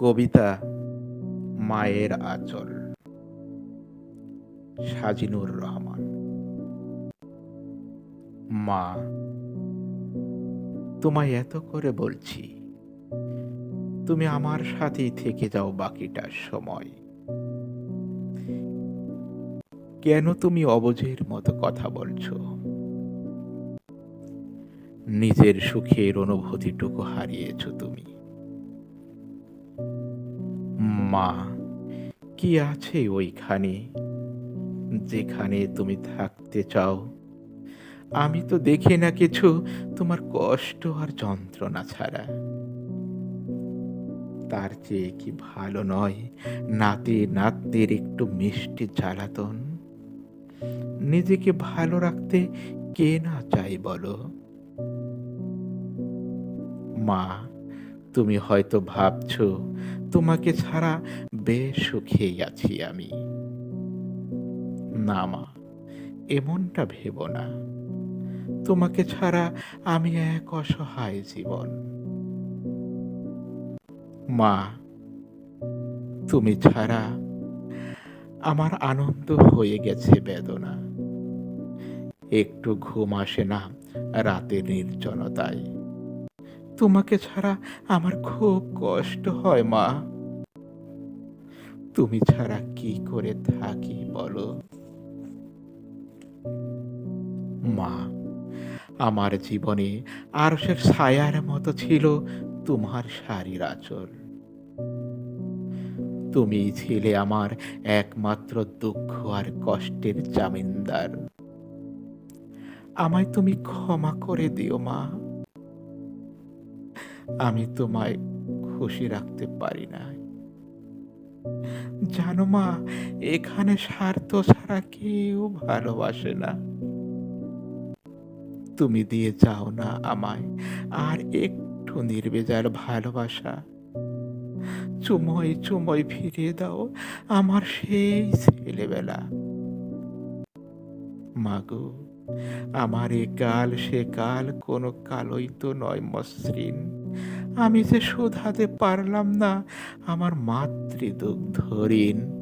কবিতা মায়ের আচল। সাজিনুর রহমান। মা, তোমায় এত করে বলছি, তুমি আমার সাথেই থেকে যাও বাকিটা সময়। কেন তুমি অবজের মতো কথা বলছো? নিজের সুখের অনুভূতিটুকু হারিয়েছ তুমি। মা, কি আছে ওইখানে? যেখানে তুমি থাকতে চাও। আমি তো দেখি না কিছু, তোমার কষ্ট আর যন্ত্রণা ছাড়া। তার চেয়ে কি ভালো নয়, নাতি নাতদের একটু মিষ্টি জ্বালাতন। নিজেকে ভালো রাখতে কে না চাই বলো? মা তুমি হয়তো ভাবছ, তোমাকে ছাড়া বেশ সুখেই আছি আমি। না মা, এমনটা ভেবো না। তোমাকে ছাড়া আমি এক অসহায় জীবন। মা, তুমি ছাড়া আমার আনন্দ হয়ে গেছে বেদনা। একটু ঘুম আসে না রাতের নির্জনতায়। তোমাকে ছাড়া আমার খুব কষ্ট হয়, মা। তুমি ছাড়া কি করে থাকি, বলো? মা, আমার জীবনে আরশের ছায়ার মতো ছিল তোমার শাড়ির আঁচল। তুমি ছিলে আমার একমাত্র দুঃখ আর কষ্টের জামিনদার। আমায় তুমি ক্ষমা করে দিও, মা। আমি তোমায় খুশি রাখতে পারি না। জানো মা, এখানে স্বার্থ ছাড়া কেউ ভালোবাসে না। তুমি দিয়ে যাও না আমায়, আর একটু নির্বেজার ভালোবাসা। চুময় চুময় ফিরিয়ে দাও আমার সেই ছেলেবেলা। মাগো আমার এ কাল সে কাল কোনো কালই তো নয় মসৃণ। আমি যে শোধাতে পারলাম না আমার মাতৃদুগ্ধ ঋণ